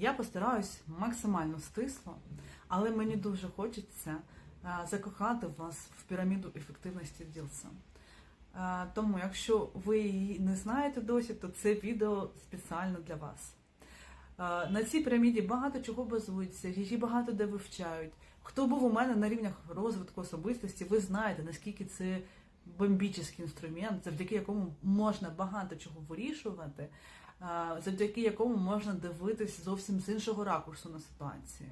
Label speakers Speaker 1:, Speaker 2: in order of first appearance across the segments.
Speaker 1: Я постараюсь максимально стисло, але мені дуже хочеться е, закохати вас в піраміду ефективності Ділса. Е, Тому, якщо ви її не знаєте досі, то це відео спеціально для вас. Е, На цій піраміді багато чого базується, її багато де вивчають. Хто був у мене на рівнях розвитку особистості, ви знаєте, наскільки це бомбічний інструмент, завдяки якому можна багато чого вирішувати, завдяки якому можна дивитись зовсім з іншого ракурсу на ситуації.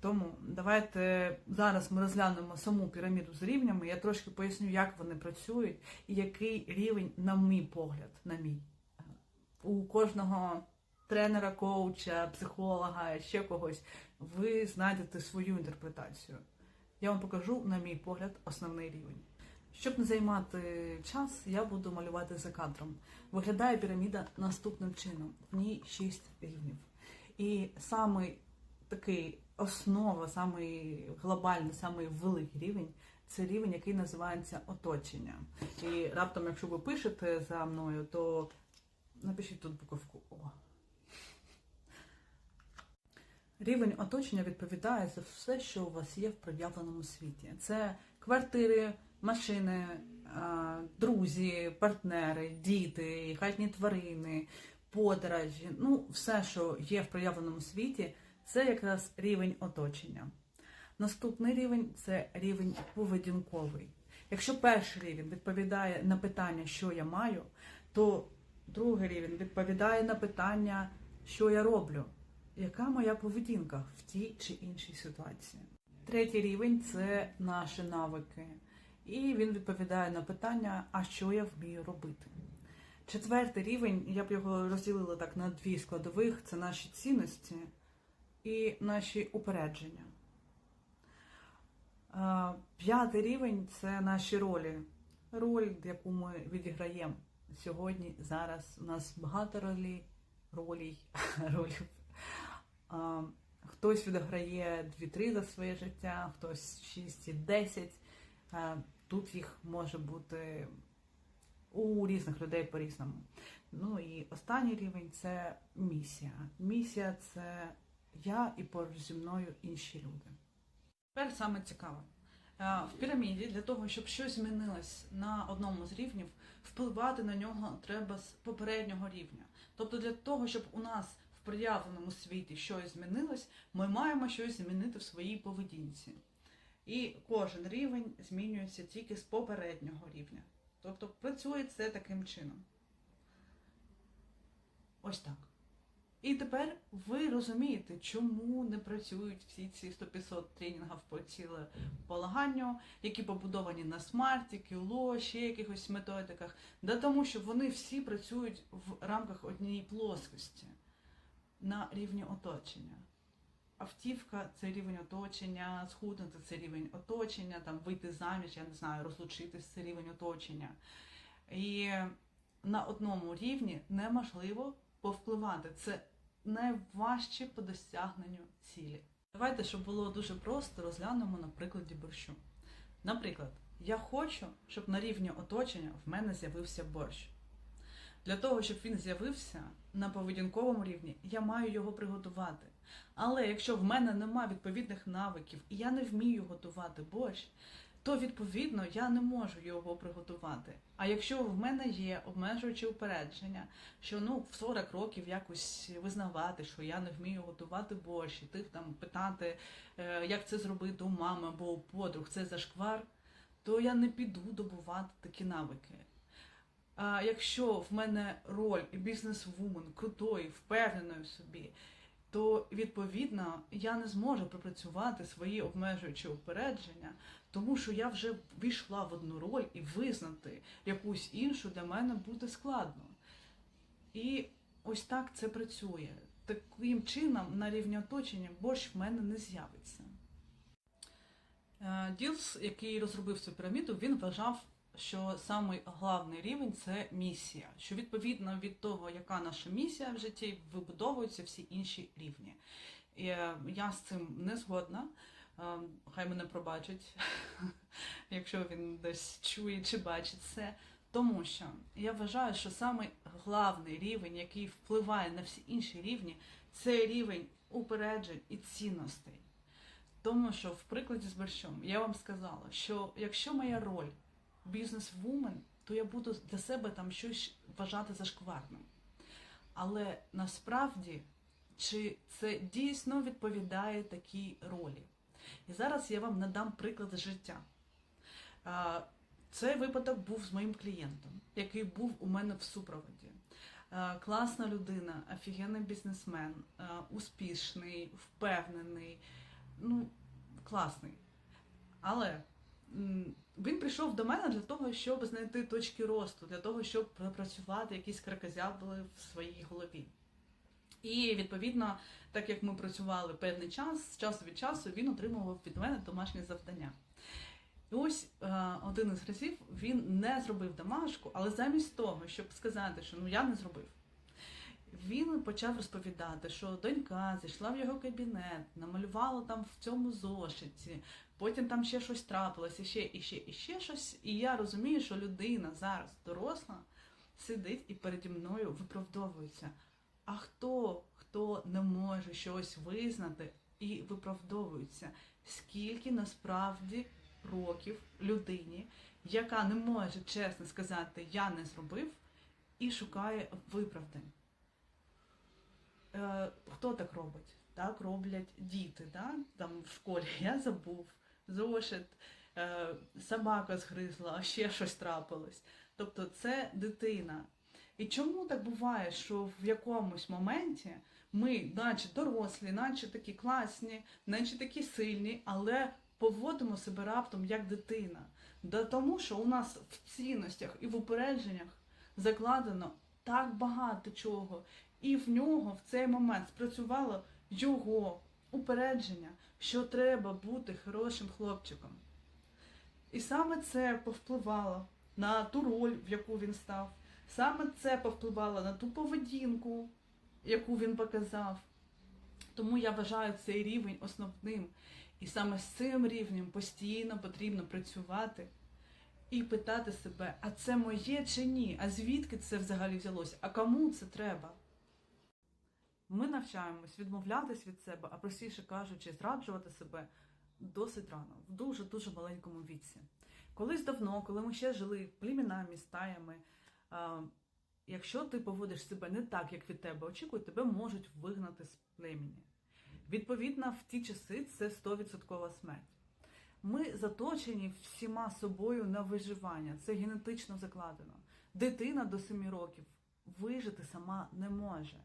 Speaker 1: Тому давайте зараз ми розглянемо саму піраміду з рівнями. Я трошки поясню, як вони працюють і який рівень, на мій погляд, на мій. У кожного тренера, коуча, психолога, ще когось, ви знайдете свою інтерпретацію. Я вам покажу, на мій погляд, основний рівень. Щоб не займати час, я буду малювати за кадром. Виглядає піраміда наступним чином: в ній шість рівнів. І самий такий основа, самий глобальний, самий великий рівень це рівень, який називається оточення. І раптом, якщо ви пишете за мною, то напишіть тут буковку О. Рівень оточення відповідає за все, що у вас є в проявленому світі. Це квартири, машини, друзі, партнери, діти, хатні тварини, подорожі. Ну, все, що є в проявленому світі, це якраз рівень оточення. Наступний рівень це рівень поведінковий. Якщо перший рівень відповідає на питання, що я маю, то другий рівень відповідає на питання, що я роблю, яка моя поведінка в тій чи іншій ситуації. Третій рівень це наші навики. І він відповідає на питання, а що я вмію робити. Четвертий рівень, я б його розділила так на дві складових: це наші цінності і наші упередження. П'ятий рівень це наші ролі. Роль, яку ми відіграємо сьогодні, зараз. У нас багато ролей, ролей, ролів. Хтось відіграє 2-3 за своє життя, хтось 6 і 10. Тут їх може бути у різних людей по-різному. Ну і останній рівень це місія. Місія це я і поруч зі мною інші люди. Тепер саме цікаве. Е, В піраміді для того, щоб щось змінилось на одному з рівнів, впливати на нього треба з попереднього рівня. Тобто для того, щоб у нас в проявленому світі щось змінилось, ми маємо щось змінити в своїй поведінці. І кожен рівень змінюється тільки з попереднього рівня. Тобто працює це таким чином. Ось так. І тепер ви розумієте, чому не працюють всі ці 100-500 тренінгів по цілеполаганню, які побудовані на смарті, кіло, ще якихось методиках. Да тому що вони всі працюють в рамках однієї плоскості на рівні оточення. Автівка це рівень оточення, схуднути це рівень оточення, там вийти заміж, я не знаю, розлучитись це рівень оточення. І на одному рівні неможливо повпливати. Це найважче по досягненню цілі. Давайте, щоб було дуже просто, розглянемо на прикладі борщу. Наприклад, я хочу, щоб на рівні оточення в мене з'явився борщ. Для того, щоб він з'явився на поведінковому рівні, я маю його приготувати. Але якщо в мене нема відповідних навиків і я не вмію готувати борщ, то відповідно я не можу його приготувати. А якщо в мене є обмежуючі упередження, що ну в 40 років якось визнавати, що я не вмію готувати борщ, і ти там питати, е, як це зробити у мами або у подруг, це зашквар, то я не піду добувати такі навики. А якщо в мене роль і бізнес-вумен крутої, впевненої в собі, то відповідно я не зможу пропрацювати свої обмежуючі упередження, тому що я вже війшла в одну роль і визнати якусь іншу для мене буде складно. І ось так це працює. Таким чином, на рівні оточення борщ в мене не з'явиться. Е, Ділс, який розробив цю піраміду, він вважав, що самий головний рівень це місія. Що відповідно від того, яка наша місія в житті, вибудовуються всі інші рівні. І е, я з цим не згодна. Е, Хай мене пробачить, якщо він десь чує чи бачить це. Тому що я вважаю, що самий головний рівень, який впливає на всі інші рівні, це рівень упереджень і цінностей. Тому що в прикладі з борщом я вам сказала, що якщо моя роль бізнес-вумен, то я буду для себе там щось вважати зашкварним. Але насправді, чи це дійсно відповідає такій ролі? І зараз я вам надам приклад життя. Цей випадок був з моїм клієнтом, який був у мене в супроводі. Класна людина, офігенний бізнесмен, успішний, впевнений, ну, класний. Але він прийшов до мене для того, щоб знайти точки росту, для того, щоб пропрацювати якісь кракозябли в своїй голові. І відповідно, так як ми працювали певний час, з часу від часу він отримував від мене домашні завдання. І ось е, один із разів він не зробив домашку, але замість того, щоб сказати, що ну я не зробив, він почав розповідати, що донька зайшла в його кабінет, намалювала там в цьому зошиті, потім там ще щось трапилося, ще і ще і ще щось. І я розумію, що людина зараз доросла, сидить і переді мною виправдовується. А хто, хто не може щось визнати і виправдовується, скільки насправді років людині, яка не може чесно сказати я не зробив, і шукає виправдань. Хто так робить? Так роблять діти, да? там в школі я забув, зошит, е, собака згризла, а ще щось трапилось. Тобто це дитина. І чому так буває, що в якомусь моменті ми, наче дорослі, наче такі класні, наче такі сильні, але поводимо себе раптом як дитина? Да тому, що у нас в цінностях і в упередженнях закладено так багато чого, і в нього в цей момент спрацювало його упередження, що треба бути хорошим хлопчиком. І саме це повпливало на ту роль, в яку він став. Саме це повпливало на ту поведінку, яку він показав. Тому я вважаю цей рівень основним. І саме з цим рівнем постійно потрібно працювати і питати себе, а це моє чи ні? А звідки це взагалі взялося? А кому це треба? Ми навчаємось відмовлятись від себе, а простіше кажучи, зраджувати себе досить рано, в дуже-дуже маленькому віці. Колись давно, коли ми ще жили племінами, стаями, якщо ти поводиш себе не так, як від тебе очікують, тебе можуть вигнати з племені. Відповідно, в ті часи це 100% смерть. Ми заточені всіма собою на виживання, це генетично закладено. Дитина до 7 років вижити сама не може.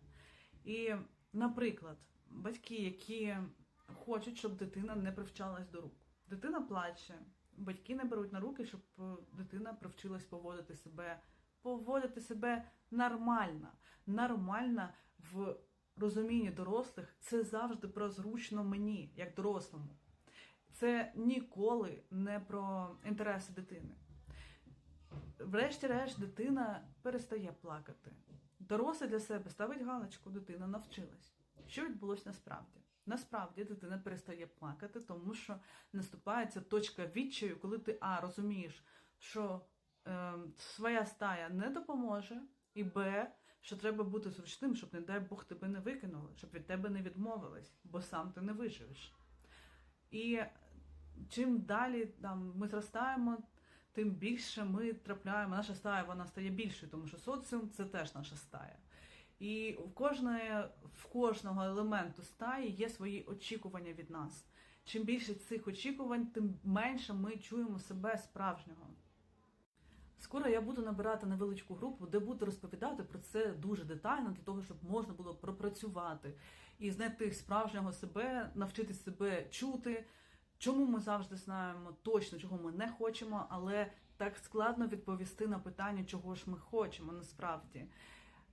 Speaker 1: І, наприклад, батьки, які хочуть, щоб дитина не привчалась до рук. Дитина плаче, батьки не беруть на руки, щоб е, дитина привчилась поводити себе, поводити себе нормально. Нормально в розумінні дорослих це завжди про зручно мені, як дорослому. Це ніколи не про інтереси дитини. Врешті-решт, дитина перестає плакати. Дорослий для себе ставить галочку, дитина навчилась. Що відбулося насправді? Насправді дитина перестає плакати, тому що наступає ця точка відчаю, коли ти А розумієш, що е, своя стая не допоможе, і Б, що треба бути зручним, щоб, не дай Бог, тебе не викинули, щоб від тебе не відмовились, бо сам ти не виживеш. І чим далі там, ми зростаємо, тим більше ми трапляємо. Наша стая вона стає більшою, тому що соціум це теж наша стая. І в кожної, в кожного елементу стаї є свої очікування від нас. Чим більше цих очікувань, тим менше ми чуємо себе справжнього. Скоро я буду набирати невеличку групу, де буду розповідати про це дуже детально, для того, щоб можна було пропрацювати і знайти справжнього себе, навчити себе чути, чому ми завжди знаємо точно, чого ми не хочемо, але так складно відповісти на питання, чого ж ми хочемо насправді.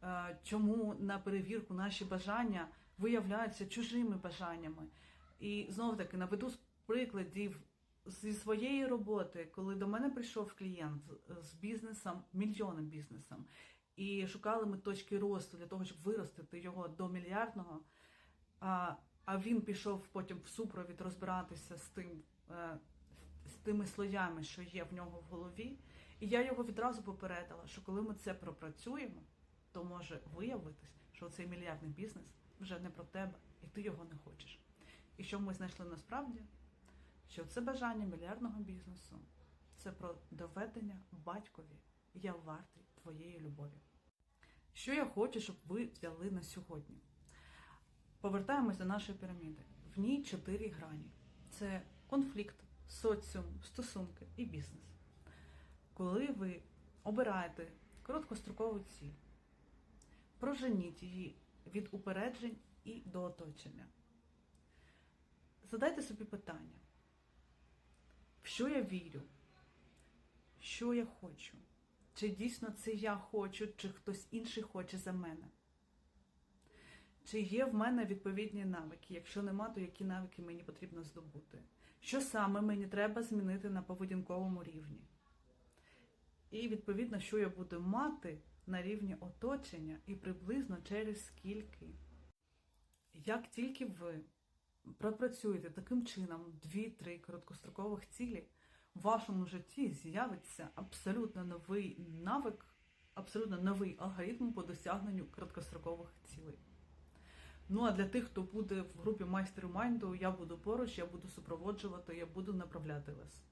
Speaker 1: Е, Чому на перевірку наші бажання виявляються чужими бажаннями? І знову таки наведу з прикладів зі своєї роботи, коли до мене прийшов клієнт з бізнесом, мільйонним бізнесом, і шукали ми точки росту для того, щоб виростити його до мільярдного. А, він пішов потім в супровід розбиратися з тим, е, з тими слоями, що є в нього в голові. І я його відразу попередила, що коли ми це пропрацюємо, то може виявитись, що цей мільярдний бізнес вже не про тебе, і ти його не хочеш. І що ми знайшли насправді? Що це бажання мільярдного бізнесу це про доведення батькові. Я вартий твоєї любові. Що я хочу, щоб ви взяли на сьогодні? Повертаємось до нашої піраміди. В ній чотири грані: це конфлікт, соціум, стосунки і бізнес. Коли ви обираєте короткострокову ціль, проженіть її від упереджень і до оточення. Задайте собі питання, в що я вірю, що я хочу, чи дійсно це я хочу, чи хтось інший хоче за мене. Чи є в мене відповідні навики? Якщо нема, то які навики мені потрібно здобути? Що саме мені треба змінити на поведінковому рівні? І відповідно, що я буду мати на рівні оточення і приблизно через скільки. Як тільки ви пропрацюєте таким чином дві-три короткострокових цілі, в вашому житті з'явиться абсолютно новий навик, абсолютно новий алгоритм по досягненню короткострокових цілей. Ну а для тих, хто буде в групі майстер майнду, я буду поруч, я буду супроводжувати, я буду направляти вас.